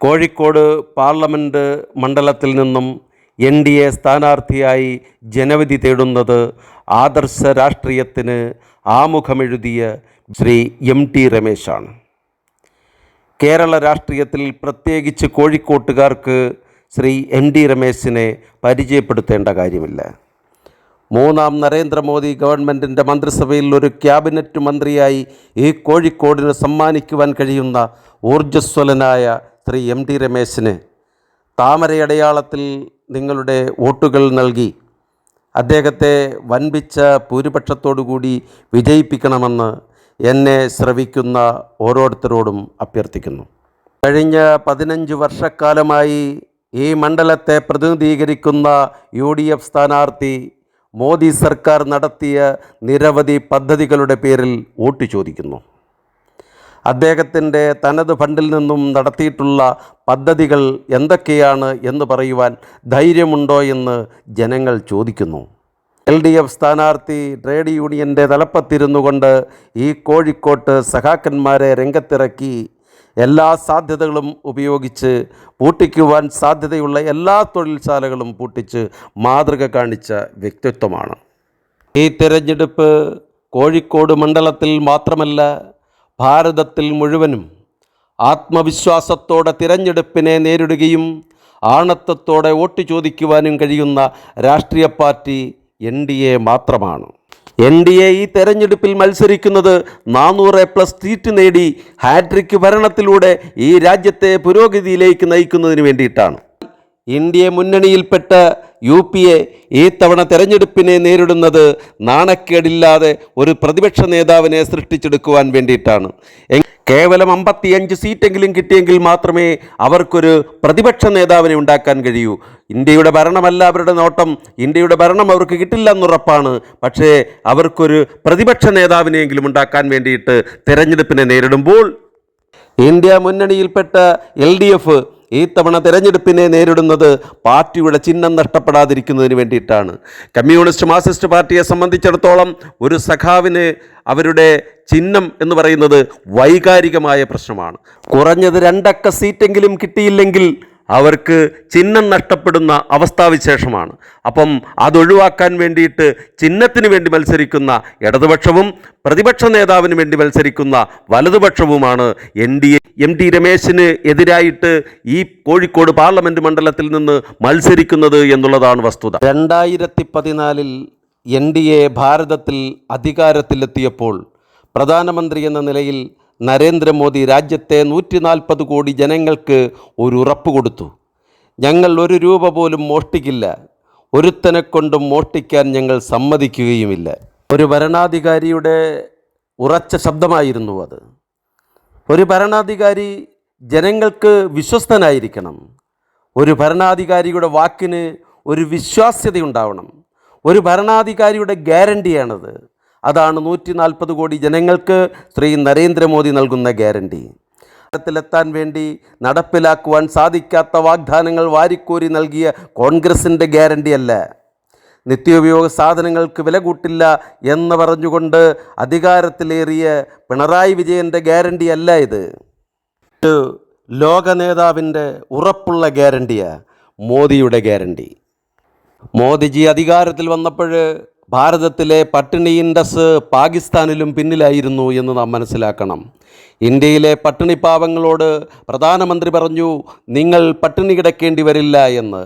Kozhikode parliament മണ്ഡലത്തിൽ നിന്നും N D A സ്ഥാനാർത്ഥിയായി ജനവിധി തേടുന്നത് ആദർശ രാഷ്ട്രീയത്തിന് ആമുഖമെഴുതിയ ശ്രീ എം ടി രമേശാണ്. കേരള രാഷ്ട്രീയത്തിൽ പ്രത്യേകിച്ച് കോഴിക്കോട്ടുകാർക്ക് ശ്രീ എം ടി രമേശിനെ പരിചയപ്പെടുത്തേണ്ട കാര്യമില്ല. മൂന്നാം നരേന്ദ്രമോദി ഗവൺമെന്റിന്റെ മന്ത്രിസഭയിൽ ഒരു ക്യാബിനറ്റ് മന്ത്രിയായി ഈ കോഴിക്കോടിന് സമ്മാനിക്കുവാൻ കഴിയുന്ന ഊർജസ്വലനായ ശ്രീ എം ടി രമേശിന് താമരയടയാളത്തിൽ നിങ്ങളുടെ വോട്ടുകൾ നൽകി. അദ്ദേഹത്തെ വൻപിച്ച ഭൂരിപക്ഷത്തോടുകൂടി വിജയിപ്പിക്കണമെന്ന് എന്നെ ശ്രവിക്കുന്ന ഓരോരുത്തരോടും അഭ്യർത്ഥിക്കുന്നു. കഴിഞ്ഞ പതിനഞ്ച് വർഷക്കാലമായി ഈ മണ്ഡലത്തെ പ്രതിനിധീകരിക്കുന്ന യു ഡി എഫ് സ്ഥാനാർത്ഥി മോദി സർക്കാർ നടത്തിയ നിരവധി പദ്ധതികളുടെ പേരിൽ വോട്ട് ചോദിക്കുന്നു. അദ്ദേഹത്തിന്റെ തനത് ഫണ്ടിൽ നിന്നും നടത്തിയിട്ടുള്ള പദ്ധതികൾ എന്തൊക്കെയാണ് എന്ന് പറയുവാൻ ധൈര്യമുണ്ടോ എന്ന് ജനങ്ങൾ ചോദിക്കുന്നു. എൽ ഡി എഫ് സ്ഥാനാർത്ഥി ട്രേഡ് യൂണിയന്റെ തലപ്പത്തിരുന്നു കൊണ്ട് ഈ കോഴിക്കോട്ട് സഖാക്കന്മാരെ രംഗത്തിറക്കി എല്ലാ സാധ്യതകളും ഉപയോഗിച്ച് പൂട്ടിക്കുവാൻ സാധ്യതയുള്ള എല്ലാ തൊഴിൽശാലകളും പൂട്ടിച്ച് മാതൃക കാണിച്ച വ്യക്തിത്വമാണ്. ഈ തിരഞ്ഞെടുപ്പ് കോഴിക്കോട് മണ്ഡലത്തിൽ മാത്രമല്ല ഭാരതത്തിൽ മുഴുവനും ആത്മവിശ്വാസത്തോടെ തിരഞ്ഞെടുപ്പിനെ നേരിടുകയും ആണത്തത്തോടെ വോട്ട് ചോദിക്കുവാനും കഴിയുന്ന രാഷ്ട്രീയ പാർട്ടി എൻ ഡി എ മാത്രമാണ്. എൻ ഡി എ ഈ തെരഞ്ഞെടുപ്പിൽ മത്സരിക്കുന്നത് നാനൂറ് പ്ലസ് സീറ്റ് നേടി ഹാട്രിക് ഭരണത്തിലൂടെ ഈ രാജ്യത്തെ പുരോഗതിയിലേക്ക് നയിക്കുന്നതിന് വേണ്ടിയിട്ടാണ്. ഇന്ത്യ മുന്നണിയിൽപ്പെട്ട യു പി എ ഈ തവണ തെരഞ്ഞെടുപ്പിനെ നേരിടുന്നത് നാണക്കേടില്ലാതെ ഒരു പ്രതിപക്ഷ നേതാവിനെ സൃഷ്ടിച്ചെടുക്കുവാൻ വേണ്ടിയിട്ടാണ്. കേവലം അമ്പത്തിയഞ്ച് സീറ്റെങ്കിലും കിട്ടിയെങ്കിൽ മാത്രമേ അവർക്കൊരു പ്രതിപക്ഷ നേതാവിനെ ഉണ്ടാക്കാൻ കഴിയൂ. ഇന്ത്യയുടെ ഭരണമല്ല അവരുടെ നോട്ടം. ഇന്ത്യയുടെ ഭരണം അവർക്ക് കിട്ടില്ല എന്നുറപ്പാണ് പക്ഷേ അവർക്കൊരു പ്രതിപക്ഷ നേതാവിനെയെങ്കിലും ഉണ്ടാക്കാൻ വേണ്ടിയിട്ട് തെരഞ്ഞെടുപ്പിനെ നേരിടുമ്പോൾ ഇന്ത്യ മുന്നണിയിൽപ്പെട്ട എൽ ഡി എഫ് ഈ തവണ തെരഞ്ഞെടുപ്പിനെ നേരിടുന്നത് പാർട്ടിയുടെ ചിഹ്നം നഷ്ടപ്പെടാതിരിക്കുന്നതിന് വേണ്ടിയിട്ടാണ്. കമ്മ്യൂണിസ്റ്റ് മാർക്സിസ്റ്റ് പാർട്ടിയെ സംബന്ധിച്ചിടത്തോളം ഒരു സഖാവിന് അവരുടെ ചിഹ്നം എന്ന് പറയുന്നത് വൈകാരികമായ പ്രശ്നമാണ്. കുറഞ്ഞത് രണ്ടക്ക സീറ്റെങ്കിലും കിട്ടിയില്ലെങ്കിൽ അവർക്ക് ചിഹ്നം നഷ്ടപ്പെടുന്ന അവസ്ഥാവിശേഷമാണ്. അപ്പം അതൊഴിവാക്കാൻ വേണ്ടിയിട്ട് ചിഹ്നത്തിന് വേണ്ടി മത്സരിക്കുന്ന ഇടതുപക്ഷവും പ്രതിപക്ഷ നേതാവിന് വേണ്ടി മത്സരിക്കുന്ന വലതുപക്ഷവുമാണ് എൻ ഡി എ ടി രമേശിന് എതിരായിട്ട് ഈ കോഴിക്കോട് പാർലമെന്റ് മണ്ഡലത്തിൽ നിന്ന് മത്സരിക്കുന്നത് എന്നുള്ളതാണ് വസ്തുത. രണ്ടായിരത്തി പതിനാലിൽ എൻ ഡി എ ഭാരതത്തിൽ അധികാരത്തിലെത്തിയപ്പോൾ പ്രധാനമന്ത്രി എന്ന നിലയിൽ നരേന്ദ്രമോദി രാജ്യത്തെ നൂറ്റി നാൽപ്പത് കോടി ജനങ്ങൾക്ക് ഒരു ഉറപ്പ് കൊടുത്തു. ഞങ്ങൾ ഒരു രൂപ പോലും മോഷ്ടിക്കില്ല. ഒരുത്തനെ കൊണ്ടും മോഷ്ടിക്കാൻ ഞങ്ങൾ സമ്മതിക്കുകയുമില്ല. ഒരു ഭരണാധികാരിയുടെ ഉറച്ച ശബ്ദമായിരുന്നു അത്. ഒരു ഭരണാധികാരി ജനങ്ങൾക്ക് വിശ്വസ്തനായിരിക്കണം. ഒരു ഭരണാധികാരിയുടെ വാക്കിന് ഒരു വിശ്വാസ്യതയുണ്ടാവണം. ഒരു ഭരണാധികാരിയുടെ ഗ്യാരണ്ടിയാണത്. അതാണ് നൂറ്റി നാൽപ്പത് കോടി ജനങ്ങൾക്ക് ശ്രീ നരേന്ദ്രമോദി നൽകുന്ന ഗ്യാരണ്ടി. ത്തിലെത്താൻ വേണ്ടി നടപ്പിലാക്കുവാൻ സാധിക്കാത്ത വാഗ്ദാനങ്ങൾ വാരിക്കോരി നൽകിയ കോൺഗ്രസിന്റെ ഗ്യാരണ്ടിയല്ല. നിത്യോപയോഗ സാധനങ്ങൾക്ക് വില കൂട്ടില്ല എന്ന് പറഞ്ഞുകൊണ്ട് അധികാരത്തിലേറിയ പിണറായി വിജയന്റെ ഗ്യാരണ്ടിയല്ല ഇത്. ലോക നേതാവിന്റെ ഉറപ്പുള്ള ഗ്യാരണ്ടിയാണ് മോദിയുടെ ഗ്യാരണ്ടി. മോദിജി അധികാരത്തിൽ വന്നപ്പോൾ ഭാരതത്തിലെ പട്ടിണി ഇൻഡസ് പാകിസ്ഥാനിലും പിന്നിലായിരുന്നു എന്ന് നാം മനസ്സിലാക്കണം. ഇന്ത്യയിലെ പട്ടിണി പാവങ്ങളോട് പ്രധാനമന്ത്രി പറഞ്ഞു നിങ്ങൾ പട്ടിണി കിടക്കേണ്ടി വരില്ല എന്ന്.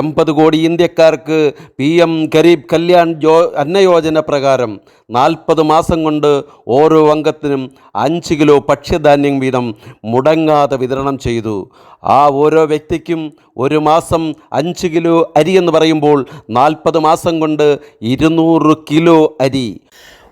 എൺപത് കോടി ഇന്ത്യക്കാർക്ക് പി എം ഗരീബ് കല്യാൺ ജോ അന്നയോജന പ്രകാരം നാൽപ്പത് മാസം കൊണ്ട് ഓരോ അംഗത്തിനും അഞ്ച് കിലോ ഭക്ഷ്യധാന്യം വീതം മുടങ്ങാതെ വിതരണം ചെയ്തു. ആ ഓരോ വ്യക്തിക്കും ഒരു മാസം അഞ്ച് കിലോ അരി എന്ന് പറയുമ്പോൾ നാൽപ്പത് മാസം കൊണ്ട് ഇരുന്നൂറ് കിലോ അരി.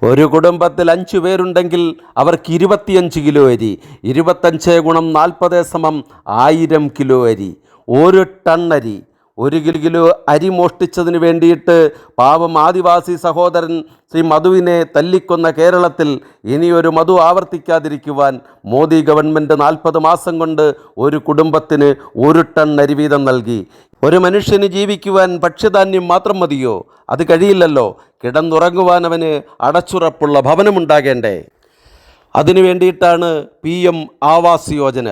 ഒരു കുടുംബത്തിൽ അഞ്ചു പേരുണ്ടെങ്കിൽ അവർക്ക് ഇരുപത്തിയഞ്ച് കിലോ അരി ഇരുപത്തഞ്ച് ഗുണം നാൽപ്പത് സമം ആയിരം കിലോ അരി ഒരു ടൺ അരി. ഒരു കിലോ അരി മോഷ്ടിച്ചതിന് വേണ്ടിയിട്ട് പാവം ആദിവാസി സഹോദരൻ ശ്രീ മധുവിനെ തല്ലിക്കൊന്ന കേരളത്തിൽ ഇനിയൊരു മധു ആവർത്തിക്കാതിരിക്കുവാൻ മോദി ഗവൺമെന്റ് നാൽപ്പത് മാസം കൊണ്ട് ഒരു കുടുംബത്തിന് ഒരു ടൺ അരി വീതം നൽകി. ഒരു മനുഷ്യന് ജീവിക്കുവാൻ ഭക്ഷ്യധാന്യം മാത്രം മതിയോ? അത് കഴിയില്ലല്ലോ. കിടന്നുറങ്ങുവാൻ അവന് അടച്ചുറപ്പുള്ള ഭവനമുണ്ടാകേണ്ടേ? അതിനു വേണ്ടിയിട്ടാണ് പി എം ആവാസ് യോജന.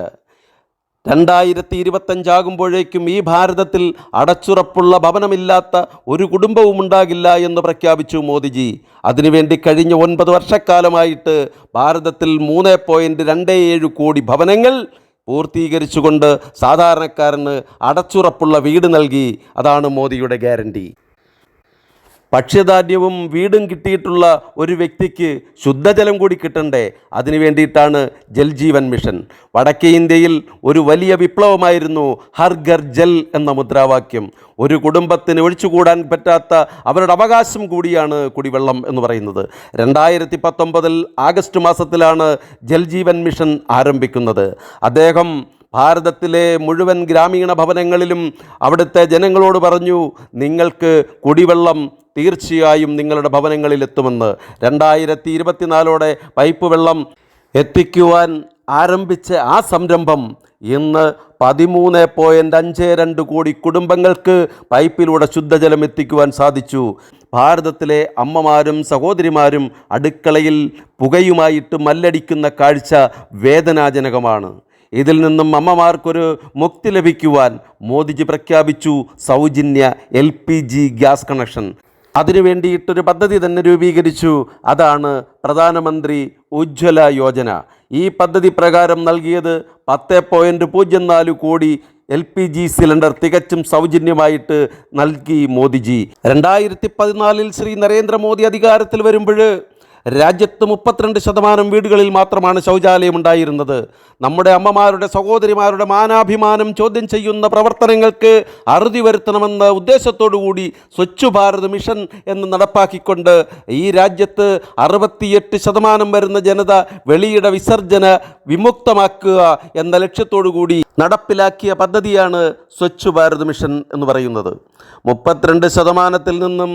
രണ്ടായിരത്തി ഇരുപത്തഞ്ചാകുമ്പോഴേക്കും ഈ ഭാരതത്തിൽ അടച്ചുറപ്പുള്ള ഭവനമില്ലാത്ത ഒരു കുടുംബവും ഉണ്ടാകില്ല എന്ന് പ്രഖ്യാപിച്ചു മോദിജി. അതിനുവേണ്ടി കഴിഞ്ഞ ഒൻപത് വർഷക്കാലമായിട്ട് ഭാരതത്തിൽ മൂന്ന് പോയിന്റ് രണ്ട് ഏഴ് കോടി ഭവനങ്ങൾ പൂർത്തീകരിച്ചുകൊണ്ട് സാധാരണക്കാരന് അടച്ചുറപ്പുള്ള വീട് നൽകി. അതാണ് മോദിയുടെ ഗ്യാരണ്ടി. ഭക്ഷ്യധാന്യവും വീടും കിട്ടിയിട്ടുള്ള ഒരു വ്യക്തിക്ക് ശുദ്ധജലം കൂടി കിട്ടണ്ടേ? അതിനു വേണ്ടിയിട്ടാണ് ജൽജീവൻ മിഷൻ. വടക്കേ ഇന്ത്യയിൽ ഒരു വലിയ വിപ്ലവമായിരുന്നു ഹർ ഘർ ജൽ എന്ന മുദ്രാവാക്യം. ഒരു കുടുംബത്തിന് ഒഴിച്ചുകൂടാൻ പറ്റാത്ത അവരുടെ അവകാശം കൂടിയാണ് കുടിവെള്ളം എന്ന് പറയുന്നത്. രണ്ടായിരത്തി പത്തൊമ്പതിൽ ആഗസ്റ്റ് മാസത്തിലാണ് ജൽജീവൻ മിഷൻ ആരംഭിക്കുന്നത്. അദ്ദേഹം ഭാരതത്തിലെ മുഴുവൻ ഗ്രാമീണ ഭവനങ്ങളിലും അവിടുത്തെ ജനങ്ങളോട് പറഞ്ഞു നിങ്ങൾക്ക് കുടിവെള്ളം തീർച്ചയായും നിങ്ങളുടെ ഭവനങ്ങളിൽ എത്തുമെന്ന് രണ്ടായിരത്തി ഇരുപത്തിനാലോടെ പൈപ്പ് വെള്ളം എത്തിക്കുവാൻ ആരംഭിച്ച ആ സംരംഭം ഇന്ന് പതിമൂന്ന് പോയിന്റ് അഞ്ച് രണ്ട് കോടി കുടുംബങ്ങൾക്ക് പൈപ്പിലൂടെ ശുദ്ധജലം എത്തിക്കുവാൻ സാധിച്ചു. ഭാരതത്തിലെ അമ്മമാരും സഹോദരിമാരും അടുക്കളയിൽ പുകയുമായിട്ട് മല്ലടിക്കുന്ന കാഴ്ച വേദനാജനകമാണ്. ഇതിൽ നിന്നും അമ്മമാർക്കൊരു മുക്തി ലഭിക്കുവാൻ മോദിജി പ്രഖ്യാപിച്ചു സൗജന്യ എൽ ഗ്യാസ് കണക്ഷൻ. അതിനു വേണ്ടിയിട്ടൊരു പദ്ധതി തന്നെ രൂപീകരിച്ചു. അതാണ് പ്രധാനമന്ത്രി ഉജ്ജ്വല യോജന. ഈ പദ്ധതി പ്രകാരം നൽകിയത് പത്ത് പോയിന്റ് പൂജ്യം നാല് കോടി എൽ പി ജി സിലിണ്ടർ തികച്ചും സൗജന്യമായിട്ട് നൽകി മോദിജി. രണ്ടായിരത്തി പതിനാലിൽ ശ്രീ നരേന്ദ്രമോദി അധികാരത്തിൽ വരുമ്പോൾ രാജ്യത്ത് മുപ്പത്തിരണ്ട് ശതമാനം വീടുകളിൽ മാത്രമാണ് ശൗചാലയം ഉണ്ടായിരുന്നത്. നമ്മുടെ അമ്മമാരുടെ സഹോദരിമാരുടെ മാനാഭിമാനം ചോദ്യം ചെയ്യുന്ന പ്രവർത്തനങ്ങൾക്ക് അറുതി വരുത്തണമെന്ന ഉദ്ദേശത്തോടു കൂടി സ്വച്ഛ് ഭാരത് മിഷൻ എന്ന് നടപ്പാക്കിക്കൊണ്ട് ഈ രാജ്യത്ത് അറുപത്തിയെട്ട് ശതമാനം വരുന്ന ജനത വെളിയിട വിസർജന വിമുക്തമാക്കുക എന്ന ലക്ഷ്യത്തോടു കൂടി നടപ്പിലാക്കിയ പദ്ധതിയാണ് സ്വച്ഛ് ഭാരത് മിഷൻ എന്ന് പറയുന്നത്. മുപ്പത്തിരണ്ട് ശതമാനത്തിൽ നിന്നും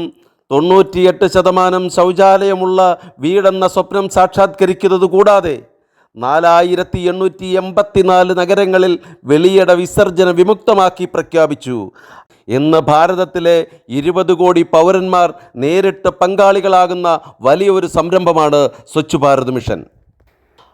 തൊണ്ണൂറ്റിയെട്ട് ശതമാനം ശൗചാലയമുള്ള വീടെന്ന സ്വപ്നം സാക്ഷാത്കരിക്കുന്നത് കൂടാതെ നാലായിരത്തി എണ്ണൂറ്റി എൺപത്തിനാല് നഗരങ്ങളിൽ വെളിയിട വിസർജന വിമുക്തമാക്കി പ്രഖ്യാപിച്ചു. ഇന്ന് ഭാരതത്തിലെ ഇരുപത് കോടി പൗരന്മാർ നേരിട്ട് പങ്കാളികളാകുന്ന വലിയൊരു സംരംഭമാണ് സ്വച്ഛ് ഭാരത് മിഷൻ.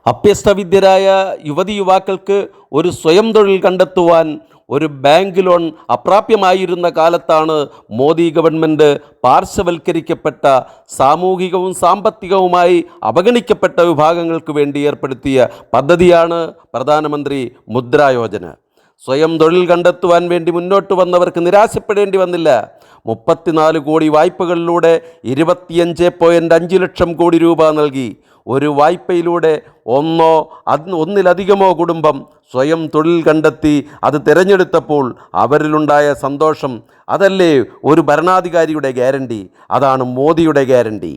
അഭ്യസ്തവിദ്യരായ യുവതി യുവാക്കൾക്ക് ഒരു സ്വയം തൊഴിൽ കണ്ടെത്തുവാൻ ഒരു ബാങ്ക് ലോൺ അപ്രാപ്യമായിരുന്ന കാലത്താണ് മോദി ഗവൺമെന്റ് പാർശ്വവൽക്കരിക്കപ്പെട്ട സാമൂഹികവും സാമ്പത്തികവുമായി അവഗണിക്കപ്പെട്ട വിഭാഗങ്ങൾക്ക് വേണ്ടി ഏർപ്പെടുത്തിയ പദ്ധതിയാണ് പ്രധാനമന്ത്രി മുദ്രാ യോജന സ്വയം തൊഴിൽ കണ്ടെത്തുവാൻ വേണ്ടി മുന്നോട്ട് വന്നവർക്ക് നിരാശപ്പെടേണ്ടി വന്നില്ല. മുപ്പത്തിനാല് കോടി വായ്പകളിലൂടെ ഇരുപത്തിയഞ്ച് പോയിന്റ് അഞ്ച് ലക്ഷം കോടി രൂപ നൽകി. ഒരു വായ്പയിലൂടെ ഒന്നോ ഒന്നിലധികമോ കുടുംബം സ്വയം തൊഴിൽ കണ്ടെത്തി അത് തിരഞ്ഞെടുത്തപ്പോൾ അവരിലുണ്ടായ സന്തോഷം. അതല്ലേ ഒരു ഭരണാധികാരിയുടെ ഗ്യാരണ്ടി? അതാണ് മോദിയുടെ ഗ്യാരണ്ടി.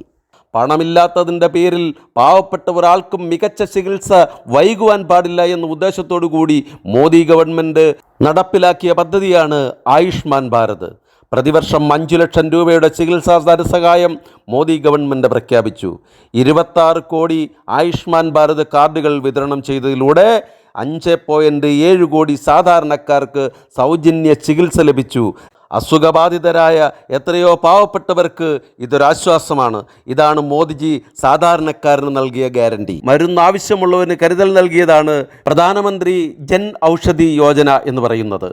പണമില്ലാത്തതിന്റെ പേരിൽ പാവപ്പെട്ട ഒരാൾക്കും മികച്ച ചികിത്സ വൈകുവാൻ പാടില്ല എന്ന ഉദ്ദേശത്തോടു കൂടി മോദി ഗവൺമെന്റ് നടപ്പിലാക്കിയ പദ്ധതിയാണ് ആയുഷ്മാൻ ഭാരത്. പ്രതിവർഷം അഞ്ചു ലക്ഷം രൂപയുടെ ചികിത്സാ ധനസഹായം മോദി ഗവൺമെന്റ് പ്രഖ്യാപിച്ചു. ഇരുപത്താറ് കോടി ആയുഷ്മാൻ ഭാരത് കാർഡുകൾ വിതരണം ചെയ്തതിലൂടെ അഞ്ച് പോയിന്റ് ഏഴ് കോടി സാധാരണക്കാർക്ക് സൗജന്യ ചികിത്സ ലഭിച്ചു. അസുഖബാധിതരായ എത്രയോ പാവപ്പെട്ടവർക്ക് ഇതൊരാശ്വാസമാണ് ഇതാണ് മോദിജി സാധാരണക്കാരന് നൽകിയ ഗ്യാരണ്ടി. മരുന്ന് ആവശ്യമുള്ളവന് കരുതൽ നൽകിയതാണ് പ്രധാനമന്ത്രി ജൻ ഔഷധി യോജന എന്ന് പറയുന്നത്.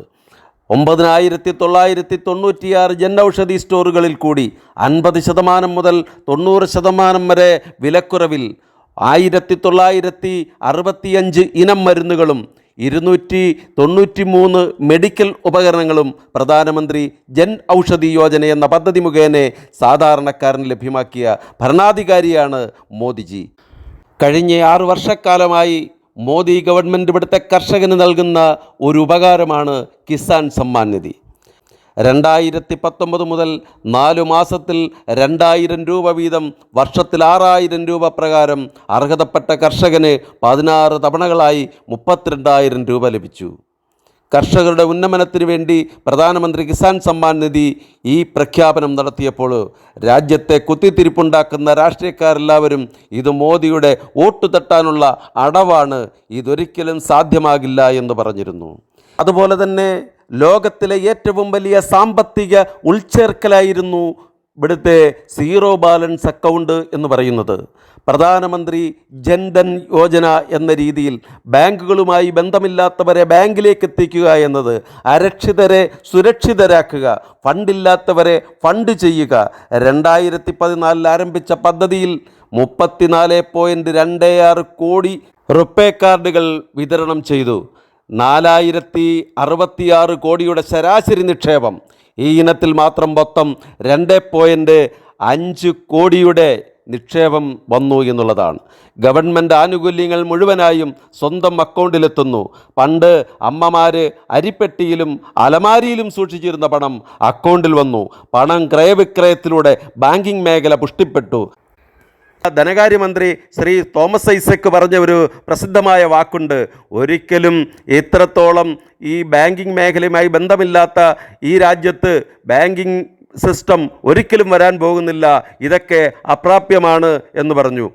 ഒമ്പതിനായിരത്തി തൊള്ളായിരത്തി തൊണ്ണൂറ്റിയാറ് ജൻ ഔഷധി സ്റ്റോറുകളിൽ കൂടി അൻപത് ശതമാനം മുതൽ തൊണ്ണൂറ് ശതമാനം വരെ വിലക്കുറവിൽ ആയിരത്തി തൊള്ളായിരത്തി അറുപത്തിയഞ്ച് ഇനം മരുന്നുകളും ഇരുന്നൂറ്റി തൊണ്ണൂറ്റി മൂന്ന് മെഡിക്കൽ ഉപകരണങ്ങളും പ്രധാനമന്ത്രി ജൻ ഔഷധി യോജന എന്ന പദ്ധതി മുഖേന സാധാരണക്കാരന് ലഭ്യമാക്കിയ ഭരണാധികാരിയാണ് മോദിജി. കഴിഞ്ഞ ആറ് വർഷക്കാലമായി മോദി ഗവൺമെന്റ് ഇവിടുത്തെ കർഷകന് നൽകുന്ന ഒരു ഉപകാരമാണ് കിസാൻ സമ്മാൻ നിധി. രണ്ടായിരത്തി പത്തൊമ്പത് മുതൽ നാലു മാസത്തിൽ രണ്ടായിരം രൂപ വീതം വർഷത്തിൽ ആറായിരം രൂപ പ്രകാരം അർഹതപ്പെട്ട കർഷകന് പതിനാറ് തവണകളായി മുപ്പത്തിരണ്ടായിരം രൂപ ലഭിച്ചു. കർഷകരുടെ ഉന്നമനത്തിന് വേണ്ടി പ്രധാനമന്ത്രി കിസാൻ സമ്മാൻ നിധി ഈ പ്രഖ്യാപനം നടത്തിയപ്പോൾ രാജ്യത്തെ കുത്തിത്തിരിപ്പുണ്ടാക്കുന്ന രാഷ്ട്രീയക്കാരെല്ലാവരും ഇത് മോദിയുടെ വോട്ട് തട്ടാനുള്ള അടവാണ് ഇതൊരിക്കലും സാധ്യമാകില്ല എന്ന് പറഞ്ഞിരുന്നു. അതുപോലെ തന്നെ ലോകത്തിലെ ഏറ്റവും വലിയ സാമ്പത്തിക ഉൾച്ചേർക്കലായിരുന്നു ഇവിടുത്തെ സീറോ ബാലൻസ് അക്കൗണ്ട് എന്ന് പറയുന്നത്. പ്രധാനമന്ത്രി ജൻധൻ യോജന എന്ന രീതിയിൽ ബാങ്കുകളുമായി ബന്ധമില്ലാത്തവരെ ബാങ്കിലേക്ക് എത്തിക്കുക എന്നത് അരക്ഷിതരെ സുരക്ഷിതരാക്കുക ഫണ്ടില്ലാത്തവരെ ഫണ്ട് ചെയ്യുക. രണ്ടായിരത്തി പതിനാലിൽ ആരംഭിച്ച പദ്ധതിയിൽ മുപ്പത്തിനാല് പോയിന്റ് രണ്ട് ആറ് കോടി റുപ്പേ കാർഡുകൾ വിതരണം ചെയ്തു. നാലായിരത്തി അറുപത്തിയാറ് കോടിയുടെ ശരാശരി നിക്ഷേപം. ഈ ഇനത്തിൽ മാത്രം മൊത്തം രണ്ട് പോയിന്റ് അഞ്ച് കോടിയുടെ നിക്ഷേപം വന്നു എന്നുള്ളതാണ്. ഗവൺമെന്റ് ആനുകൂല്യങ്ങൾ മുഴുവനായും സ്വന്തം അക്കൗണ്ടിലെത്തുന്നു. പണ്ട് അമ്മമാർ അരിപ്പെട്ടിയിലും അലമാരിയിലും സൂക്ഷിച്ചിരുന്ന പണം അക്കൗണ്ടിൽ വന്നു. പണം ക്രയവിക്രയത്തിലൂടെ ബാങ്കിംഗ് മേഖല പുഷ്ടിപ്പെട്ടു. ധനകാര്യമന്ത്രി ശ്രീ തോമസ് ഐസക്ക് പറഞ്ഞ ഒരു പ്രസിദ്ധമായ വാക്കുണ്ട്. ഒരിക്കലും ഇത്രത്തോളം ഈ ബാങ്കിങ് മേഖലയുമായി ബന്ധമില്ലാത്ത ഈ രാജ്യത്ത് ബാങ്കിങ് സിസ്റ്റം ഒരിക്കലും വരാൻ പോകുന്നില്ല. ഇതൊക്കെ അപ്രാപ്യമാണ് എന്ന് പറഞ്ഞു.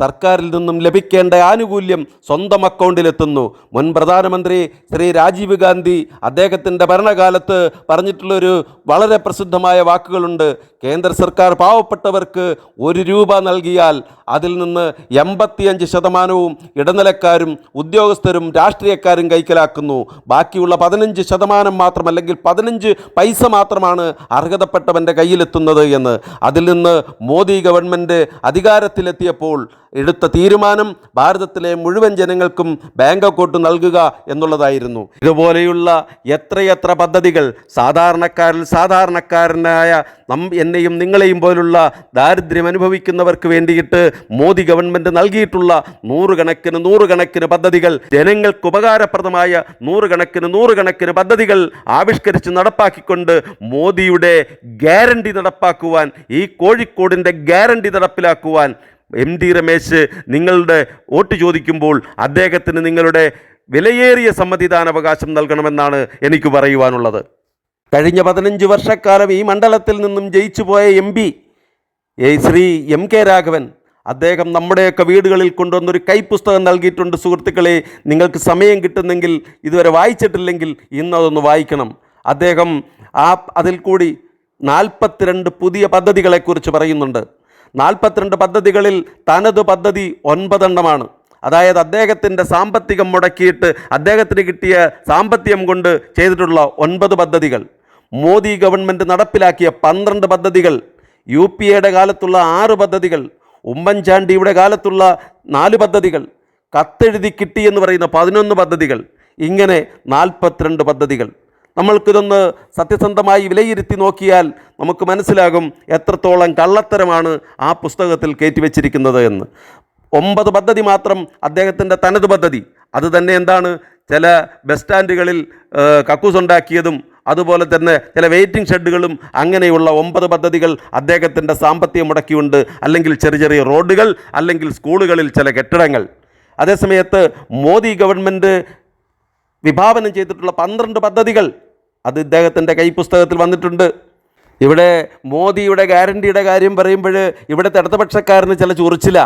സർക്കാരിൽ നിന്നും ലഭിക്കേണ്ട ആനുകൂല്യം സ്വന്തം അക്കൗണ്ടിലെത്തുന്നു. മുൻ പ്രധാനമന്ത്രി ശ്രീ രാജീവ് ഗാന്ധി അദ്ദേഹത്തിന്റെ ഭരണകാലത്ത് പറഞ്ഞിട്ടുള്ളൊരു വളരെ പ്രസിദ്ധമായ വാക്കുകളുണ്ട്. കേന്ദ്ര സർക്കാർ പാവപ്പെട്ടവർക്ക് ഒരു രൂപ നൽകിയാൽ അതിൽ നിന്ന് എൺപത്തിയഞ്ച് ശതമാനവും ഇടനിലക്കാരും ഉദ്യോഗസ്ഥരും രാഷ്ട്രീയക്കാരും കൈക്കലാക്കുന്നു. ബാക്കിയുള്ള പതിനഞ്ച് ശതമാനം മാത്രം അല്ലെങ്കിൽ പതിനഞ്ച് പൈസ മാത്രമാണ് അർഹതപ്പെട്ടവന്റെ കയ്യിലെത്തുന്നത് എന്ന്. അതിൽ നിന്ന് മോദി ഗവൺമെന്റ് അധികാരത്തിലെത്തിയപ്പോൾ എടുത്ത തീരുമാനം ഭാരതത്തിലെ മുഴുവൻ ജനങ്ങൾക്കും ബാങ്ക് അക്കൗണ്ട് നൽകുക എന്നുള്ളതായിരുന്നു. ഇതുപോലെയുള്ള എത്രയെത്ര പദ്ധതികൾ സാധാരണക്കാരിൽ സാധാരണക്കാരനായ നം എന്നെയും നിങ്ങളെയും പോലുള്ള ദാരിദ്ര്യം അനുഭവിക്കുന്നവർക്ക് വേണ്ടിയിട്ട് മോദി ഗവൺമെന്റ് നൽകിയിട്ടുള്ള നൂറുകണക്കിന് നൂറുകണക്കിന് പദ്ധതികൾ ജനങ്ങൾക്ക് ഉപകാരപ്രദമായ നൂറുകണക്കിന് നൂറുകണക്കിന് പദ്ധതികൾ ആവിഷ്കരിച്ച് നടപ്പാക്കിക്കൊണ്ട് മോദിയുടെ ഗ്യാരണ്ടി നടപ്പാക്കുവാൻ ഈ കോഴിക്കോടിന്റെ ഗ്യാരണ്ടി നടപ്പിലാക്കുവാൻ എം ടി രമേശ് നിങ്ങളുടെ വോട്ട് ചോദിക്കുമ്പോൾ അദ്ദേഹത്തിന് നിങ്ങളുടെ വിലയേറിയ സമ്മതിദാനാവകാശം നൽകണമെന്നാണ് എനിക്ക് പറയുവാനുള്ളത്. കഴിഞ്ഞ പതിനഞ്ച് വർഷക്കാലം ഈ മണ്ഡലത്തിൽ നിന്നും ജയിച്ചു പോയ M P Shri M K Raghavan അദ്ദേഹം നമ്മുടെയൊക്കെ വീടുകളിൽ കൊണ്ടുവന്നൊരു കൈപ്പുസ്തകം നൽകിയിട്ടുണ്ട്. സുഹൃത്തുക്കളെ നിങ്ങൾക്ക് സമയം കിട്ടുന്നെങ്കിൽ ഇതുവരെ വായിച്ചിട്ടില്ലെങ്കിൽ ഇന്നതൊന്ന് വായിക്കണം. അദ്ദേഹം ആ അതിൽ കൂടി നാൽപ്പത്തിരണ്ട് പുതിയ പദ്ധതികളെക്കുറിച്ച് പറയുന്നുണ്ട്. നാൽപ്പത്തിരണ്ട് പദ്ധതികളിൽ തനത് പദ്ധതി ഒൻപതെണ്ണമാണ്. അതായത് അദ്ദേഹത്തിന്റെ സാമ്പത്തികം മുടക്കിയിട്ട് അദ്ദേഹത്തിന് കിട്ടിയ സാമ്പത്തികം കൊണ്ട് ചെയ്തിട്ടുള്ള ഒൻപത് പദ്ധതികൾ. മോദി ഗവൺമെന്റ് നടപ്പിലാക്കിയ പന്ത്രണ്ട് പദ്ധതികൾ. യു പി എയുടെ കാലത്തുള്ള ആറ് പദ്ധതികൾ. ഉമ്മൻചാണ്ടിയുടെ കാലത്തുള്ള നാല് പദ്ധതികൾ. കത്തെഴുതി കിട്ടി എന്ന് പറയുന്ന പതിനൊന്ന് പദ്ധതികൾ. ഇങ്ങനെ നാൽപ്പത്തിരണ്ട് പദ്ധതികൾ. നമ്മൾക്കിതൊന്ന് സത്യസന്ധമായി വിലയിരുത്തി നോക്കിയാൽ നമുക്ക് മനസ്സിലാകും എത്രത്തോളം കള്ളത്തരമാണ് ആ പുസ്തകത്തിൽ കയറ്റിവെച്ചിരിക്കുന്നത് എന്ന്. ഒമ്പത് പദ്ധതി മാത്രം അദ്ദേഹത്തിന്റെ തനത് പദ്ധതി. അത് തന്നെ എന്താണ്? ചില ബസ് സ്റ്റാൻഡുകളിൽ കക്കൂസ് ഉണ്ടാക്കിയതും അതുപോലെ തന്നെ ചില വെയിറ്റിംഗ് ഷെഡുകളും അങ്ങനെയുള്ള ഒമ്പത് പദ്ധതികൾ അദ്ദേഹത്തിന്റെ സാമ്പത്തികം മുടക്കിയുണ്ട്. അല്ലെങ്കിൽ ചെറിയ ചെറിയ റോഡുകൾ അല്ലെങ്കിൽ സ്കൂളുകളിൽ ചില കെട്ടിടങ്ങൾ. അതേസമയത്ത് മോദി ഗവൺമെന്റ് വിഭാവനം ചെയ്തിട്ടുള്ള പന്ത്രണ്ട് പദ്ധതികൾ അത് ഇദ്ദേഹത്തിന്റെ കൈപ്പുസ്തകത്തിൽ വന്നിട്ടുണ്ട്. ഇവിടെ മോദിയുടെ ഗ്യാരണ്ടിയുടെ കാര്യം പറയുമ്പോൾ ഇവിടുത്തെ ഇടതുപക്ഷക്കാരന് ചില ചൊറിച്ചില്ല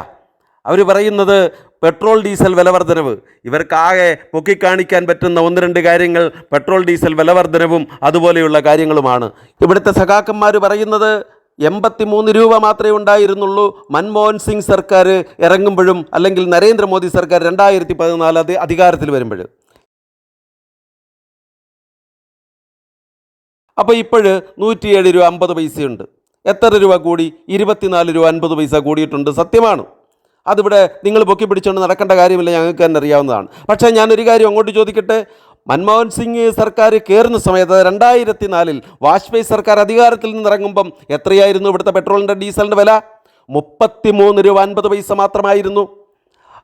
അവർ പറയുന്നത് പെട്രോൾ ഡീസൽ വിലവർധനവ് ഇവർക്കാകെ പൊക്കിക്കാണിക്കാൻ പറ്റുന്ന ഒന്ന് രണ്ട് കാര്യങ്ങൾ പെട്രോൾ ഡീസൽ വിലവർധനവും അതുപോലെയുള്ള കാര്യങ്ങളുമാണ്. ഇവിടുത്തെ സഖാക്കന്മാർ പറയുന്നത് എൺപത്തി മൂന്ന് രൂപ മാത്രമേ ഉണ്ടായിരുന്നുള്ളൂ. മൻമോഹൻ സിംഗ് സർക്കാർ ഇറങ്ങുമ്പോഴും അല്ലെങ്കിൽ നരേന്ദ്രമോദി സർക്കാർ രണ്ടായിരത്തി പതിനാല് അത് അധികാരത്തിൽ വരുമ്പോൾ അപ്പോൾ ഇപ്പോൾ നൂറ്റിയേഴ് രൂപ അമ്പത് പൈസയുണ്ട്. എത്ര രൂപ കൂടി? ഇരുപത്തിനാല് രൂപ അൻപത് പൈസ കൂടിയിട്ടുണ്ട്. സത്യമാണ്. അതിവിടെ നിങ്ങൾ പൊക്കി പിടിച്ചുകൊണ്ട് നടക്കേണ്ട കാര്യമില്ല ഞങ്ങൾക്ക് തന്നെ അറിയാവുന്നതാണ്. പക്ഷേ ഞാനൊരു കാര്യം അങ്ങോട്ട് ചോദിക്കട്ടെ? മൻമോഹൻ സിംഗ് സർക്കാർ കയറുന്ന സമയത്ത് രണ്ടായിരത്തി നാലിൽ വാജ്പേയി സർക്കാർ അധികാരത്തിൽ നിന്ന് നിന്നിറങ്ങുമ്പം എത്രയായിരുന്നു ഇവിടുത്തെ പെട്രോളിന്റെ ഡീസലിന്റെ വില? മുപ്പത്തി മൂന്ന് രൂപ അൻപത് പൈസ മാത്രമായിരുന്നു.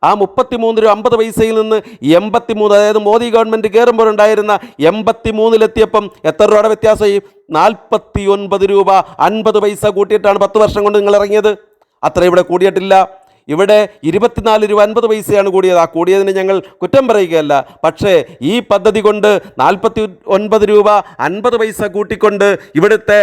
ആ മുപ്പത്തി മൂന്ന് രൂപ അമ്പത് പൈസയിൽ നിന്ന് എൺപത്തി മൂന്ന് അതായത് മോദി ഗവൺമെന്റ് കയറുമ്പോൾ ഉണ്ടായിരുന്ന എൺപത്തി മൂന്നിലെത്തിയപ്പം എത്ര രൂപയുടെ വ്യത്യാസമായി? നാൽപ്പത്തി ഒൻപത് രൂപ അൻപത് പൈസ കൂട്ടിയിട്ടാണ് പത്ത് വർഷം കൊണ്ട് നിങ്ങൾ ഇറങ്ങിയത് അത്ര ഇവിടെ കൂടിയിട്ടില്ല. ഇവിടെ ഇരുപത്തിനാല് രൂപ അൻപത് പൈസയാണ് കൂടിയത്. ആ കൂടിയതിന് ഞങ്ങൾ കുറ്റം പറയുകയല്ല. പക്ഷേ ഈ പദ്ധതി കൊണ്ട് നാൽപ്പത്തി ഒൻപത് രൂപ അൻപത് പൈസ കൂട്ടിക്കൊണ്ട് ഇവിടുത്തെ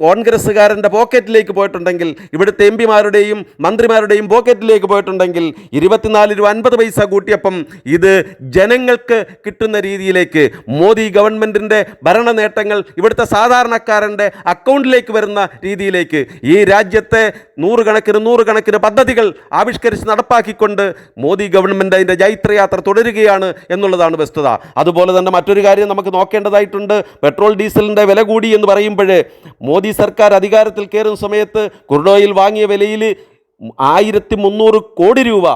കോൺഗ്രസ്സുകാരന്റെ പോക്കറ്റിലേക്ക് പോയിട്ടുണ്ടെങ്കിൽ ഇവിടുത്തെ എം പിമാരുടെയും മന്ത്രിമാരുടെയും പോക്കറ്റിലേക്ക് പോയിട്ടുണ്ടെങ്കിൽ ഇരുപത്തിനാല് രൂപ അൻപത് പൈസ കൂട്ടിയപ്പം ഇത് ജനങ്ങൾക്ക് കിട്ടുന്ന രീതിയിലേക്ക് മോദി ഗവൺമെന്റിന്റെ ഭരണ നേട്ടങ്ങൾ ഇവിടുത്തെ സാധാരണക്കാരന്റെ അക്കൗണ്ടിലേക്ക് വരുന്ന രീതിയിലേക്ക് ഈ രാജ്യത്തെ നൂറുകണക്കിന് നൂറുകണക്കിന് പദ്ധതികൾ ആവിഷ്കരിച്ച് നടപ്പാക്കിക്കൊണ്ട് മോദി ഗവൺമെന്റ് അതിന്റെ ജൈത്രയാത്ര തുടരുകയാണ് എന്നുള്ളതാണ് വസ്തുത അതുപോലെ തന്നെ മറ്റൊരു കാര്യം നമുക്ക് നോക്കേണ്ടതായിട്ടുണ്ട്. പെട്രോൾ ഡീസലിന്റെ വില കൂടി എന്ന് പറയുമ്പോൾ മോദി സർക്കാർ അധികാരത്തിൽ കയറുന്ന സമയത്ത് കുർഡോയിൽ വാങ്ങിയ വിലയിൽ ആയിരത്തി മുന്നൂറ് കോടി രൂപ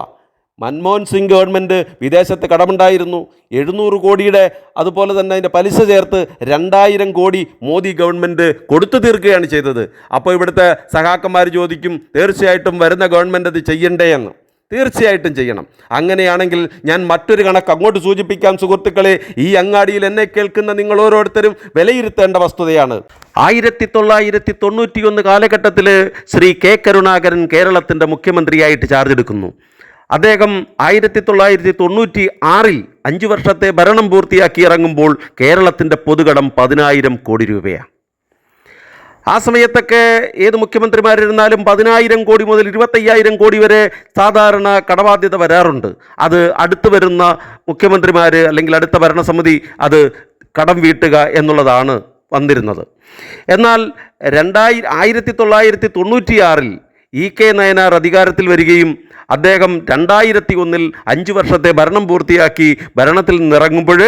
മൻമോഹൻ സിംഗ് ഗവൺമെന്റ് വിദേശത്ത് കടമുണ്ടായിരുന്നു. എഴുന്നൂറ് കോടിയുടെ അതുപോലെ തന്നെ അതിന്റെ പലിശ ചേർത്ത് രണ്ടായിരം കോടി മോദി ഗവൺമെന്റ് കൊടുത്തു തീർക്കുകയാണ് ചെയ്തത്. അപ്പോൾ ഇവിടുത്തെ സഹാക്കന്മാർ ചോദിക്കും തീർച്ചയായിട്ടും വരുന്ന ഗവൺമെന്റ് അത് ചെയ്യണ്ടേ എന്ന് തീർച്ചയായിട്ടും ചെയ്യണം. അങ്ങനെയാണെങ്കിൽ ഞാൻ മറ്റൊരു കണക്ക് അങ്ങോട്ട് സൂചിപ്പിക്കാം സുഹൃത്തുക്കളെ. ഈ അങ്ങാടിയിൽ എന്നെ കേൾക്കുന്ന നിങ്ങൾ ഓരോരുത്തരും വിലയിരുത്തേണ്ട വസ്തുതയാണ്. ആയിരത്തി തൊള്ളായിരത്തി തൊണ്ണൂറ്റിയൊന്ന് കാലഘട്ടത്തിൽ ശ്രീ കെ കരുണാകരൻ കേരളത്തിന്റെ മുഖ്യമന്ത്രിയായിട്ട് ചാർജ് എടുക്കുന്നു. അദ്ദേഹം ആയിരത്തി തൊള്ളായിരത്തി തൊണ്ണൂറ്റി ആറിൽ അഞ്ച് വർഷത്തെ ഭരണം പൂർത്തിയാക്കി ഇറങ്ങുമ്പോൾ കേരളത്തിന്റെ പൊതുകടം പതിനായിരം കോടി രൂപയാണ്. ആ സമയത്തൊക്കെ ഏത് മുഖ്യമന്ത്രിമാരിരുന്നാലും പതിനായിരം കോടി മുതൽ ഇരുപത്തയ്യായിരം കോടി വരെ സാധാരണ കടബാധ്യത വരാറുണ്ട്. അത് അടുത്തു വരുന്ന മുഖ്യമന്ത്രിമാർ അല്ലെങ്കിൽ അടുത്ത ഭരണസമിതി അത് കടം വീട്ടുക എന്നുള്ളതാണ് വന്നിരുന്നത്. എന്നാൽ രണ്ടായി ആയിരത്തി തൊള്ളായിരത്തി തൊണ്ണൂറ്റിയാറിൽ ഇ കെ നയനാർ അധികാരത്തിൽ വരികയും അദ്ദേഹം രണ്ടായിരത്തി ഒന്നിൽ അഞ്ച് വർഷത്തെ ഭരണം പൂർത്തിയാക്കി ഭരണത്തിൽ നിന്നിറങ്ങുമ്പോൾ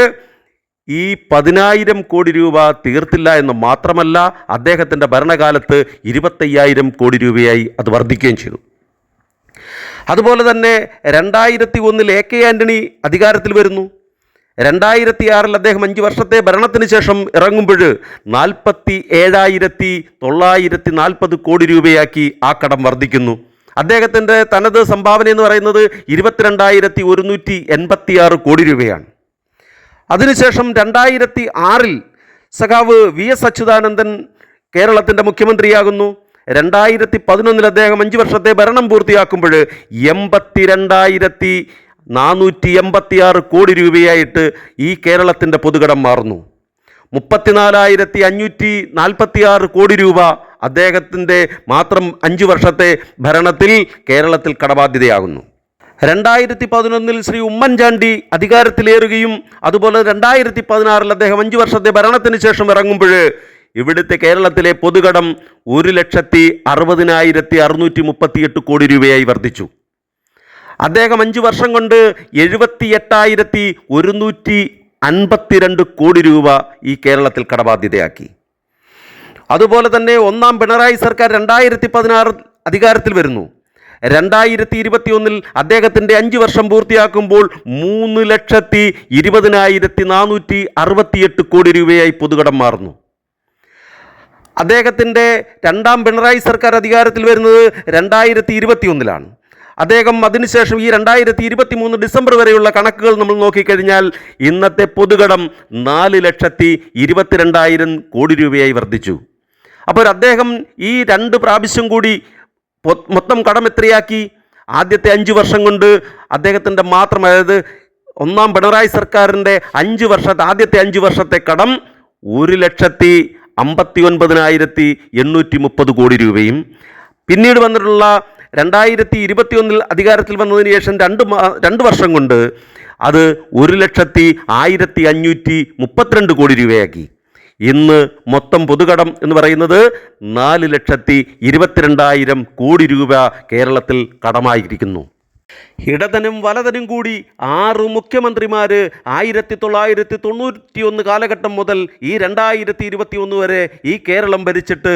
ഈ പതിനായിരം കോടി രൂപ തീർത്തില്ല എന്ന് മാത്രമല്ല അദ്ദേഹത്തിന്റെ ഭരണകാലത്ത് ഇരുപത്തയ്യായിരം കോടി രൂപയായി അത് വർദ്ധിക്കുകയും ചെയ്തു. അതുപോലെ തന്നെ രണ്ടായിരത്തി ഒന്നിൽ എ കെ ആന്റണി അധികാരത്തിൽ വരുന്നു. രണ്ടായിരത്തി ആറിൽ അദ്ദേഹം അഞ്ച് വർഷത്തെ ഭരണത്തിന് ശേഷം ഇറങ്ങുമ്പോൾ നാൽപ്പത്തി ഏഴായിരത്തി തൊള്ളായിരത്തി നാൽപ്പത് കോടി രൂപയാക്കി ആ കടം വർദ്ധിക്കുന്നു. അദ്ദേഹത്തിന്റെ തനത് സംഭാവന എന്ന് പറയുന്നത് ഇരുപത്തിരണ്ടായിരത്തി ഒരുന്നൂറ്റി എൺപത്തിയാറ് കോടി രൂപയാണ്. അതിനുശേഷം രണ്ടായിരത്തി ആറിൽ സഖാവ് വി എസ് അച്യുതാനന്ദൻ കേരളത്തിന്റെ മുഖ്യമന്ത്രിയാകുന്നു. രണ്ടായിരത്തി പതിനൊന്നിൽ അദ്ദേഹം അഞ്ച് വർഷത്തെ ഭരണം പൂർത്തിയാക്കുമ്പോൾ എൺപത്തിരണ്ടായിരത്തി നാനൂറ്റി എൺപത്തിയാറ് കോടി രൂപയായിട്ട് ഈ കേരളത്തിന്റെ പൊതുകടം മാറുന്നു. മുപ്പത്തിനാലായിരത്തി അഞ്ഞൂറ്റി നാൽപ്പത്തിയാറ് കോടി രൂപ അദ്ദേഹത്തിന്റെ മാത്രം അഞ്ച് വർഷത്തെ ഭരണത്തിൽ കേരളത്തിൽ കടബാധ്യതയാകുന്നു. രണ്ടായിരത്തി പതിനൊന്നിൽ ശ്രീ ഉമ്മൻചാണ്ടി അധികാരത്തിലേറുകയും അതുപോലെ രണ്ടായിരത്തി പതിനാറിൽ അദ്ദേഹം അഞ്ച് വർഷത്തെ ഭരണത്തിന് ശേഷം ഇറങ്ങുമ്പോൾ ഇവിടുത്തെ കേരളത്തിലെ പൊതുകടം ഒരു ലക്ഷത്തി അറുപതിനായിരത്തി അറുന്നൂറ്റി മുപ്പത്തിയെട്ട് കോടി രൂപയായി വർദ്ധിച്ചു. അദ്ദേഹം അഞ്ച് വർഷം കൊണ്ട് എഴുപത്തി എട്ടായിരത്തി ഒരുന്നൂറ്റി അൻപത്തിരണ്ട് കോടി രൂപ ഈ കേരളത്തിൽ കടബാധ്യതയാക്കി. അതുപോലെ തന്നെ ഒന്നാം പിണറായി സർക്കാർ രണ്ടായിരത്തി പതിനാറ് അധികാരത്തിൽ വരുന്നു. രണ്ടായിരത്തി ഇരുപത്തി ഒന്നിൽ അദ്ദേഹത്തിന്റെ അഞ്ച് വർഷം പൂർത്തിയാക്കുമ്പോൾ മൂന്ന് ലക്ഷത്തി ഇരുപതിനായിരത്തി നാനൂറ്റി അറുപത്തിയെട്ട് കോടി രൂപയായി പൊതുകടം മാറുന്നു. അദ്ദേഹത്തിന്റെ രണ്ടാം പിണറായി സർക്കാർ അധികാരത്തിൽ വരുന്നത് രണ്ടായിരത്തി ഇരുപത്തി ഒന്നിലാണ് അദ്ദേഹം അതിനുശേഷം ഈ രണ്ടായിരത്തി ഇരുപത്തി മൂന്ന് ഡിസംബർ വരെയുള്ള കണക്കുകൾ നമ്മൾ നോക്കിക്കഴിഞ്ഞാൽ ഇന്നത്തെ പൊതുകടം നാല് ലക്ഷത്തി ഇരുപത്തിരണ്ടായിരം കോടി രൂപയായി വർദ്ധിച്ചു. അപ്പോൾ അദ്ദേഹം ഈ രണ്ട് പ്രാവശ്യം കൂടി മൊത്തം കടം എത്രയാക്കി? ആദ്യത്തെ അഞ്ച് വർഷം കൊണ്ട് അദ്ദേഹത്തിന്റെ മാത്രം അതായത് ഒന്നാം പിണറായി സർക്കാരിന്റെ അഞ്ച് വർഷത്തെ ആദ്യത്തെ അഞ്ച് വർഷത്തെ കടം ഒരു ലക്ഷത്തി അമ്പത്തി ഒൻപതിനായിരത്തി എണ്ണൂറ്റി മുപ്പത് കോടി രൂപയും. പിന്നീട് വന്നിട്ടുള്ള രണ്ടായിരത്തി ഇരുപത്തിയൊന്നിൽ അധികാരത്തിൽ വന്നതിന് ശേഷം രണ്ട് രണ്ട് വർഷം കൊണ്ട് അത് ഒരു ലക്ഷത്തി ആയിരത്തി അഞ്ഞൂറ്റി മുപ്പത്തിരണ്ട് കോടി രൂപയാക്കി. ഇന്ന് മൊത്തം പൊതുകടം എന്ന് പറയുന്നത് നാല് ലക്ഷത്തി ഇരുപത്തിരണ്ടായിരം കോടി രൂപ കേരളത്തിൽ കടമായിരിക്കുന്നു. ഇടതനും വലതനും കൂടി ആറ് മുഖ്യമന്ത്രിമാർ ആയിരത്തി തൊള്ളായിരത്തി തൊണ്ണൂറ്റി കാലഘട്ടം മുതൽ ഈ രണ്ടായിരത്തി ഇരുപത്തി ഒന്ന് വരെ ഈ കേരളം ഭരിച്ചിട്ട്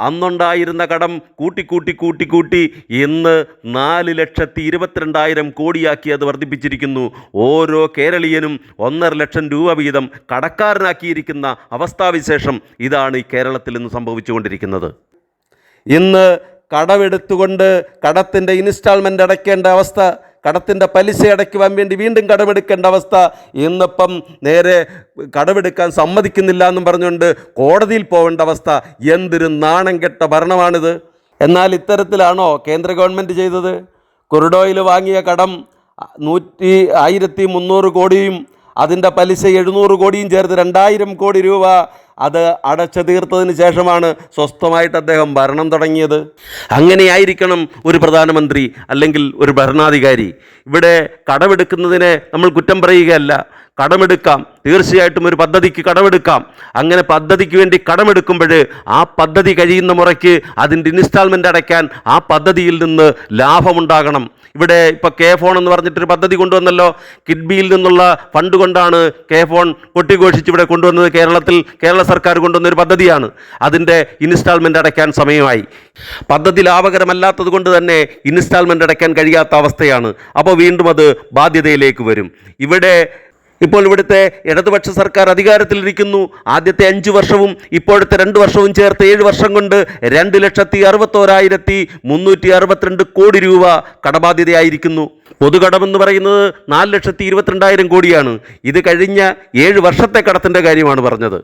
അന്നുണ്ടായിരുന്ന കടം കൂട്ടിക്കൂട്ടി കൂട്ടിക്കൂട്ടി ഇന്ന് നാല് ലക്ഷത്തി ഇരുപത്തിരണ്ടായിരം കോടിയാക്കി അത് വർദ്ധിപ്പിച്ചിരിക്കുന്നു. ഓരോ കേരളീയനും ഒന്നര ലക്ഷം രൂപ വീതം കടക്കാരനാക്കിയിരിക്കുന്ന അവസ്ഥാവിശേഷം ഇതാണ് ഈ കേരളത്തിൽ ഇന്ന് സംഭവിച്ചുകൊണ്ടിരിക്കുന്നത്. ഇന്ന് കടമെടുത്തുകൊണ്ട് കടത്തിന്റെ ഇൻസ്റ്റാൾമെന്റ് അടയ്ക്കേണ്ട അവസ്ഥ കടത്തിന്റെ പലിശ അടയ്ക്കുവാൻ വേണ്ടി വീണ്ടും കടമെടുക്കേണ്ട അവസ്ഥ ഇന്നിപ്പം നേരെ കടമെടുക്കാൻ സമ്മതിക്കുന്നില്ല എന്നും പറഞ്ഞുകൊണ്ട് കോടതിയിൽ പോകേണ്ട അവസ്ഥ. എന്തൊരു നാണം കെട്ട ഭരണമാണിത്. എന്നാൽ ഇത്തരത്തിലാണോ കേന്ദ്ര ഗവൺമെന്റ് ചെയ്തത്? കൊറിഡോയിൽ വാങ്ങിയ കടം നൂറ്റി ആയിരത്തി മുന്നൂറ് കോടിയും അതിന്റെ പലിശ എഴുന്നൂറ് കോടിയും ചേർത്ത് രണ്ടായിരം കോടി രൂപ അത് അടച്ചു തീർത്തതിന് ശേഷമാണ് സ്വസ്ഥമായിട്ട് അദ്ദേഹം ഭരണം തുടങ്ങിയത്. അങ്ങനെയായിരിക്കണം ഒരു പ്രധാനമന്ത്രി അല്ലെങ്കിൽ ഒരു ഭരണാധികാരി. ഇവിടെ കടമെടുക്കുന്നതിനെ നമ്മൾ കുറ്റം പറയുകയല്ല. കടമെടുക്കാം. തീർച്ചയായിട്ടും ഒരു പദ്ധതിക്ക് കടമെടുക്കാം. അങ്ങനെ പദ്ധതിക്ക് വേണ്ടി കടമെടുക്കുമ്പോൾ ആ പദ്ധതി കഴിയുന്ന മുറയ്ക്ക് അതിന്റെ ഇൻസ്റ്റാൾമെന്റ് അടയ്ക്കാൻ ആ പദ്ധതിയിൽ നിന്ന് ലാഭമുണ്ടാകണം. ഇവിടെ ഇപ്പോൾ കെ ഫോൺ എന്ന് പറഞ്ഞിട്ടൊരു പദ്ധതി കൊണ്ടുവന്നല്ലോ. കിഡ്ബിയിൽ നിന്നുള്ള ഫണ്ട് കൊണ്ടാണ് കെ ഫോൺ കൊട്ടിഘോഷിച്ച് ഇവിടെ കൊണ്ടുവന്നത്. കേരളത്തിൽ കേരള സർക്കാർ കൊണ്ടുവന്നൊരു പദ്ധതിയാണ്. അതിന്റെ ഇൻസ്റ്റാൾമെന്റ് അടയ്ക്കാൻ സമയമായി. പദ്ധതി ലാഭകരമല്ലാത്തത് കൊണ്ട് തന്നെ ഇൻസ്റ്റാൾമെന്റ് അടയ്ക്കാൻ കഴിയാത്ത അവസ്ഥയാണ്. അപ്പോൾ വീണ്ടും അത് ബാധ്യതയിലേക്ക് വരും. ഇവിടെ ഇപ്പോൾ ഇവിടുത്തെ ഇടതുപക്ഷ സർക്കാർ അധികാരത്തിലിരിക്കുന്നു. ആദ്യത്തെ അഞ്ച് വർഷവും ഇപ്പോഴത്തെ രണ്ട് വർഷവും ചേർത്ത് ഏഴ് വർഷം കൊണ്ട് രണ്ട് ലക്ഷത്തി അറുപത്തോരായിരത്തി മുന്നൂറ്റി അറുപത്തിരണ്ട് കോടി രൂപ കടബാധ്യതയായിരിക്കുന്നു. പൊതുകടമെന്ന് പറയുന്നത് നാല് ലക്ഷത്തി ഇരുപത്തിരണ്ടായിരം കോടിയാണ്. ഇത് കഴിഞ്ഞ ഏഴ് വർഷത്തെ കടത്തിന്റെ കാര്യമാണ് പറഞ്ഞത്.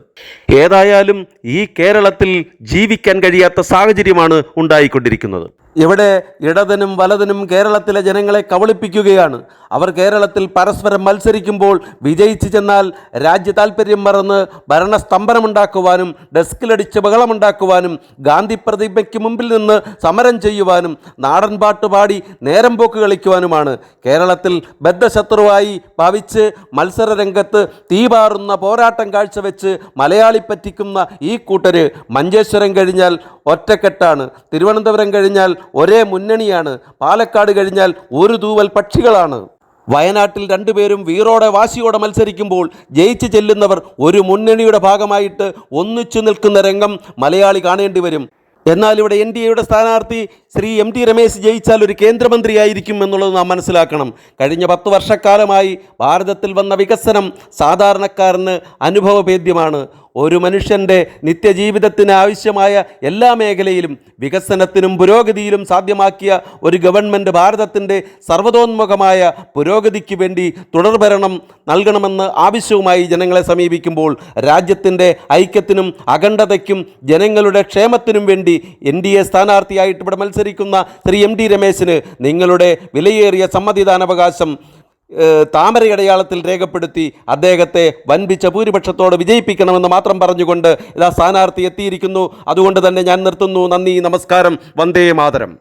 ഏതായാലും ഈ കേരളത്തിൽ ജീവിക്കാൻ കഴിയാത്ത സാഹചര്യമാണ് ഉണ്ടായിക്കൊണ്ടിരിക്കുന്നത്. ഇവിടെ ഇടതിനും വലതിനും കേരളത്തിലെ ജനങ്ങളെ കബളിപ്പിക്കുകയാണ്. അവർ കേരളത്തിൽ പരസ്പരം മത്സരിക്കുമ്പോൾ വിജയിച്ചു ചെന്നാൽ രാജ്യ താൽപ്പര്യം മറന്ന് ഭരണസ്തംഭനമുണ്ടാക്കുവാനും ഡെസ്കിലടിച്ച് ബഹളമുണ്ടാക്കുവാനും ഗാന്ധി പ്രതിമയ്ക്ക് മുമ്പിൽ നിന്ന് സമരം ചെയ്യുവാനും നാടൻ പാട്ട് പാടി നേരം പോക്ക് കളിക്കുവാനുമാണ് കേരളത്തിൽ ബദ്ധശത്രുവായി ഭാവിച്ച് മത്സരരംഗത്ത് തീപാറുന്ന പോരാട്ടം കാഴ്ചവെച്ച് മലയാളി പറ്റിക്കുന്ന ഈ കൂട്ടര് മഞ്ചേശ്വരം കഴിഞ്ഞാൽ ഒറ്റക്കെട്ടാണ്. തിരുവനന്തപുരം കഴിഞ്ഞാൽ ഒരേ മുന്നണിയാണ്. പാലക്കാട് കഴിഞ്ഞാൽ ഒരു തൂവൽ പക്ഷികളാണ്. വയനാട്ടിൽ രണ്ടുപേരും വീറോടെ വാശിയോടെ മത്സരിക്കുമ്പോൾ ജയിച്ചു ചെല്ലുന്നവർ ഒരു മുന്നണിയുടെ ഭാഗമായിട്ട് ഒന്നിച്ചു നിൽക്കുന്ന രംഗം മലയാളി കാണേണ്ടി വരും. എന്നാൽ ഇവിടെ എൻ ഡി എയുടെ സ്ഥാനാർത്ഥി ശ്രീ എം ടി രമേശ് ജയിച്ചാൽ ഒരു കേന്ദ്രമന്ത്രിയായിരിക്കും എന്നുള്ളത് നാം മനസ്സിലാക്കണം. കഴിഞ്ഞ പത്ത് വർഷക്കാലമായി ഭാരതത്തിൽ വന്ന വികസനം സാധാരണക്കാരന് അനുഭവഭേദ്യമാണ്. ഒരു മനുഷ്യന്റെ നിത്യജീവിതത്തിന് ആവശ്യമായ എല്ലാ മേഖലയിലും വികസനത്തിനും പുരോഗതിയിലും സാധ്യമാക്കിയ ഒരു ഗവൺമെന്റ് ഭാരതത്തിന്റെ സർവതോന്മുഖമായ പുരോഗതിക്ക് വേണ്ടി തുടർഭരണം നൽകണമെന്ന് ആവശ്യവുമായി ജനങ്ങളെ സമീപിക്കുമ്പോൾ രാജ്യത്തിന്റെ ഐക്യത്തിനും അഖണ്ഡതയ്ക്കും ജനങ്ങളുടെ ക്ഷേമത്തിനും വേണ്ടി എൻ ഡി എ സ്ഥാനാർത്ഥിയായിട്ട് ഇവിടെ മത്സരിക്കുന്ന ശ്രീ എം ഡി രമേശിന് നിങ്ങളുടെ വിലയേറിയ സമ്മതിദാനാവകാശം ഏഹ്, താമരയടയാളത്തിൽ രേഖപ്പെടുത്തി അദ്ദേഹത്തെ വൻപിച്ച ഭൂരിപക്ഷത്തോട് വിജയിപ്പിക്കണമെന്ന് മാത്രം പറഞ്ഞുകൊണ്ട് ഇതാ സ്ഥാനാർത്ഥി എത്തിയിരിക്കുന്നു. അതുകൊണ്ട് തന്നെ ഞാൻ നിർത്തുന്നു. നന്ദി നമസ്കാരം. വന്ദേ മാതരം.